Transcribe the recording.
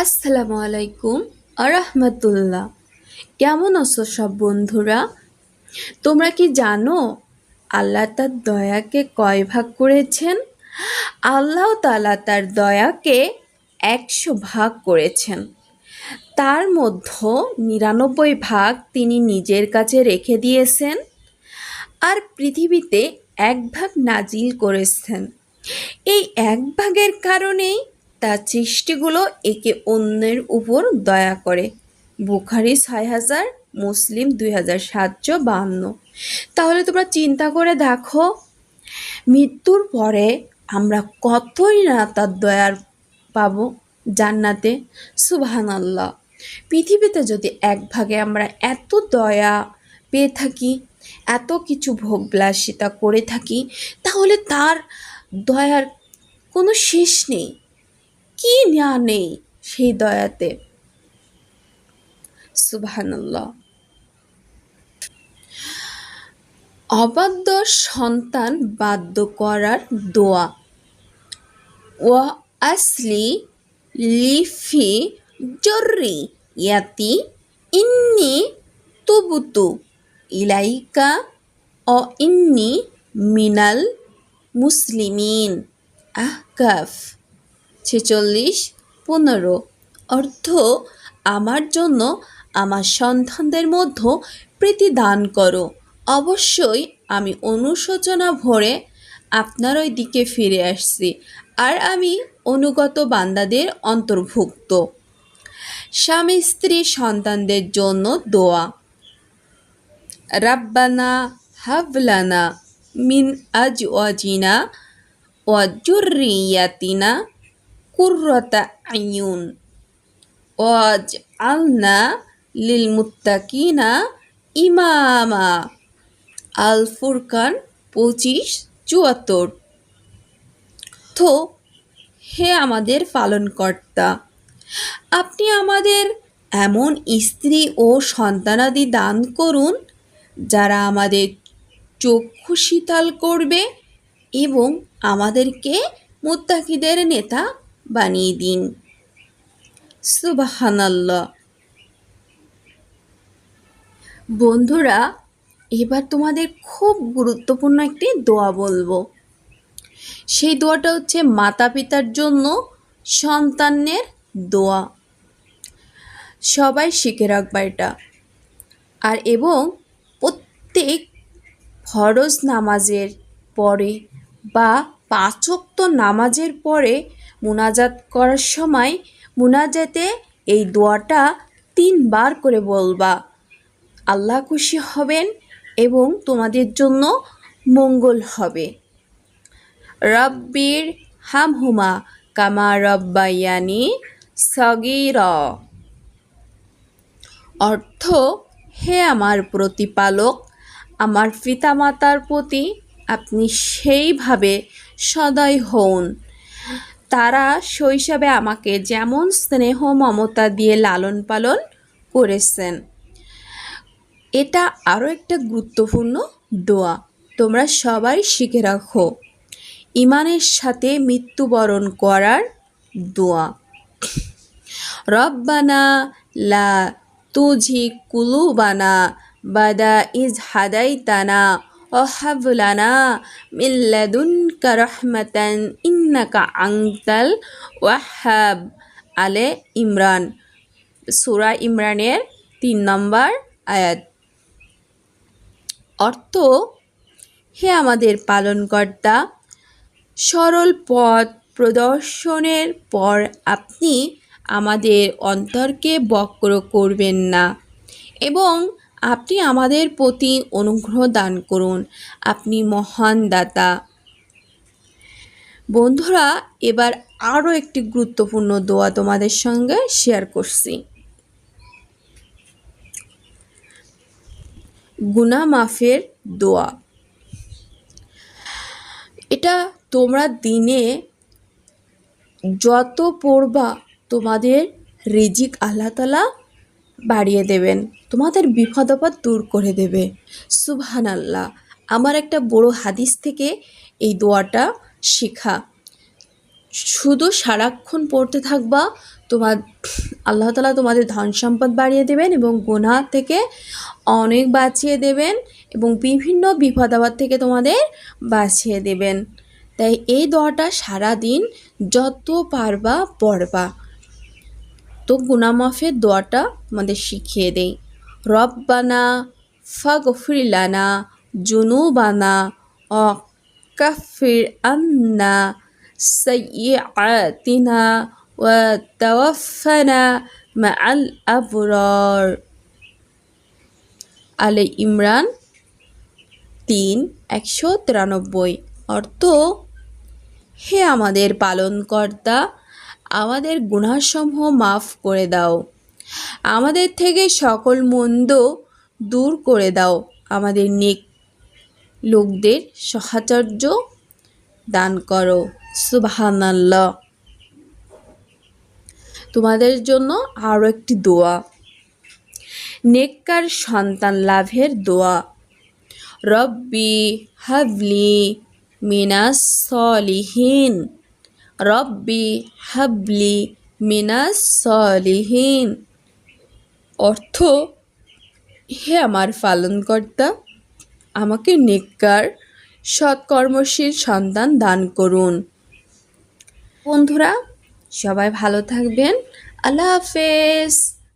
আসসালামু আলাইকুম আরহামতুল্লাহ। কেমন আছো সব বন্ধুরা? তোমরা কি জানো আল্লাহ তার দয়াকে কয় ভাগ করেছেন? আল্লাহ তালা তার দয়াকে একশো ভাগ করেছেন। তার মধ্যে নিরানব্বই ভাগ তিনি নিজের কাছে রেখে দিয়েছেন আর পৃথিবীতে এক ভাগ নাজিল করেছেন। এই এক ভাগের কারণেই তার সৃষ্টিগুলো একে অন্যের উপর দয়া করে। বুখারি ছয় হাজার, মুসলিম দুই হাজার সাতশো বাহান্ন। তাহলে তোমরা চিন্তা করে দেখো, মৃত্যুর পরে আমরা কতই না তার দয়ার পাব জান্নাতে। সুবাহান আল্লাহ পৃথিবীতে যদি এক ভাগে আমরা এত দয়া পেয়ে থাকি, এত কিছু ভোগ ভোগবিলাসিতা করে থাকি, তাহলে তার দয়ার কোনো শেষ নেই। কি না নেই সেই দয়াতে? সুবহানাল্লাহ। অবাধ্য সন্তান বাধ্য করার দোয়া। ওয়া আসলি লিফি জররি ইয়াতি ইন্নি তুবুতু ইলাইকা অ ইন্নি মিনাল মুসলিমিন। আহকাফ। ছেচল্লিশ, পনেরো। অর্থ, আমার জন্য আমার সন্তানদের মধ্যে প্রীতি দান করো। অবশ্যই আমি অনুশোচনা ভরে আপনার ওই দিকে ফিরে আসছি আর আমি অনুগত বান্দাদের অন্তর্ভুক্ত। স্বামী, স্ত্রী, সন্তানদের জন্য দোয়া। রাব্বানা হাবলানা মিন আজ ওয়াজিনা ওয়াজুরিয়াতিনা কুর্রতা আইয়ুন ওয়াজ আলনা লিল মুত্তাকিনা ইমামা আল ফুরকান পঁচিশ চুয়াত্তর তো, হে আমাদের পালনকর্তা, আপনি আমাদের এমন স্ত্রী ও সন্তানাদি দান করুন, যারা আমাদের চক্ষু শীতল করবে এবং আমাদেরকে মুত্তাকিদের নেতা বানিয়ে দিন। সুবাহানাল্লাহ। বন্ধুরা, এবার তোমাদের খুব গুরুত্বপূর্ণ একটি দোয়া বলব। সেই দোয়াটা হচ্ছে মাতা পিতার জন্য সন্তানের দোয়া। সবাই শিখে রাখবা এটা। আর এবং প্রত্যেক ফরজ নামাজের পরে বা পাঁচক্ত নামাজের পরে মুনাজাত করার সময় মুনাজাতে এই দোয়াটা তিনবার করে বলবা। আল্লাহ খুশি হবেন এবং তোমাদের জন্য মঙ্গল হবে। রব্বির হামহুমা কামা রব্বায়ানি সগির। অর্থ, হে আমার প্রতিপালক, আমার পিতামাতার প্রতি আপনি সেইভাবে সদয় হন তারা শৈশবে আমাকে যেমন স্নেহ মমতা দিয়ে লালন পালন করেছেন। এটা আরও একটা গুরুত্বপূর্ণ দোয়া। তোমরা সবাই শিখে রাখো। ইমানের সাথে মৃত্যুবরণ করার দোয়া। রব্বানা লা তুঝি কুলুবানা বাদা ইজ হাদাইতানা ওহাবলানা মিল্লাদুনকা রহমাতান ইন্নাকা আংতাল ওয়াহাব আলে ইমরান সুরা ইমরানের তিন নম্বর আয়াত। অর্থ, হে আমাদের পালনকর্তা, সরল পথ প্রদর্শনের পর আপনি আমাদের অন্তরকে বক্র করবেন না এবং আপনি আমাদের প্রতি অনুগ্রহ দান করুন। আপনি মহান দাতা বন্ধুরা, এবার আরও একটি গুরুত্বপূর্ণ দোয়া তোমাদের সঙ্গে শেয়ার করছি। গুনা মাফের দোয়া। এটা তোমরা দিনে যত পড়বা, তোমাদের রিজিক আল্লাহ তালা বাড়িয়ে দেবেন, তোমাদের বিপদ আপদ দূর করে দেবে। সুবহান আল্লাহ আমার একটা বড় হাদিস থেকে এই দোয়াটা শেখা। শুধু সারাক্ষণ পড়তে থাকবা, তোমার আল্লাহ তালা তোমাদের ধন সম্পদ বাড়িয়ে দেবেন এবং গুনাহ থেকে অনেক বাঁচিয়ে দেবেন এবং বিভিন্ন বিপদ থেকে তোমাদের বাঁচিয়ে দেবেন। তাই এই দোয়াটা সারাদিন যত পারবা পড়বা। তো গুনামাফের দোয়াটা আমাদের শিখিয়ে দেই। রব্বানা ফাগফিরলানা কাফির আন্না সাইয়্যাতিনা ওয়া তাওয়াফানা মাআল আবরার আলে ইমরান তিন একশো তিরানব্বই। অর্থ, হে আমাদের পালনকর্তা, আমাদের গুনাহসমূহ মাফ করে দাও। আমাদের থেকে সকল মন্দ দূর করে দাও। আমাদের নেক লোকদের সহাচর্য দান করো। সুবহানাল্লাহ। তোমাদের জন্য আরও একটি দোয়া। নেককার সন্তান লাভের দোয়া। রব্বি হাবলি মিনাস সলিহিন। রব্বি হাবলি মিনাস সলিহিন। অর্থ, হে আমার পালনকর্তা আমাকে নিকার সৎকর্মশীল সন্তান দান করুন। বন্ধুরা সবাই ভালো থাকবেন। আল্লাহ হাফেজ।